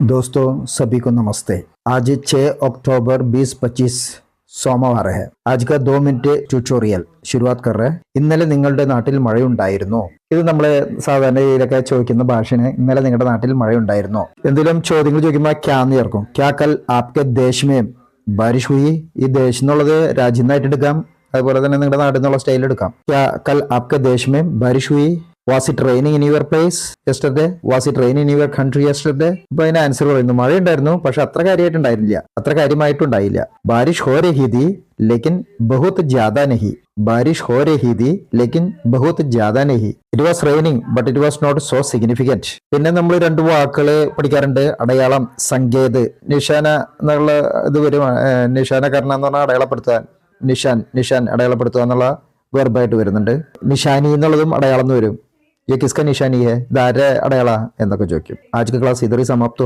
दोस्तों सभी को नमस्ते आज 6 अक्टूबर 2025 സോമവാര है आज का दो मिनट ട്യൂട്ടോറിയൽ शुरुआत कर रहे हैं ഇന്നലെ നിങ്ങളുടെ നാട്ടിൽ മഴയുണ്ടായിരുന്നോ ഇത് നമ്മള് സാധാരണ രീതിയിലൊക്കെ ചോദിക്കുന്ന ഭാഷയാണ് ഇന്നലെ നിങ്ങളുടെ നാട്ടിൽ മഴയുണ്ടായിരുന്നോ എന്തെങ്കിലും ചോദ്യങ്ങൾ ചോദിക്കുമ്പോൾ ക്യാന്ന് ചേർക്കും ക്യാ കൽ ആപ്കെ ദേശമേ ബാരിഷ് ഹുയി ഈ ദേശം എന്നുള്ളത് രാജ്യം എന്നായിട്ട് എടുക്കാം അതുപോലെ തന്നെ നിങ്ങളുടെ നാട്ടിൽ നിന്നുള്ള സ്റ്റൈൽ എടുക്കാം ക്യാ കൽ Aapke ദേശമേ ബാരിഷ് ഹുയി was it raining in your place yesterday was it rain in your country yesterday ഇപ്പൊ അതിന് ആൻസർ പറയുന്നു. മഴയുണ്ടായിരുന്നു പക്ഷെ അത്ര കാര്യമായിട്ടുണ്ടായിരുന്നില്ല. അത്ര കാര്യമായിട്ടുണ്ടായില്ല. ബാരിഷ് ഹോ രഹീതി ലേക്കിൻ ബഹുത്ത് ജാദാ നഹി. ബാരിഷ് ഹോ രഹി ലെക്കിൻ ലേക്കിൻ ബഹുത്ത് ജാദാ നഹി. It was raining but it was not so significant പിന്നെ നമ്മൾ രണ്ട് വാക്കുകൾ പഠിക്കാറുണ്ട്. അടയാളം സങ്കേത് നിഷാന എന്നുള്ള ഇത് വരും. നിഷാനകരണ എന്ന് പറഞ്ഞാൽ അടയാളപ്പെടുത്താൻ. നിഷാൻ നിഷാൻ അടയാളപ്പെടുത്തുക എന്നുള്ള വെർബായിട്ട് വരുന്നുണ്ട്. നിഷാനി എന്നുള്ളതും അടയാളം എന്ന് വരും. ये किसका निशानी है दारे अड़याला എന്നൊക്കെ ചോദിക്കും आज का क्लास इधर ही समाप्त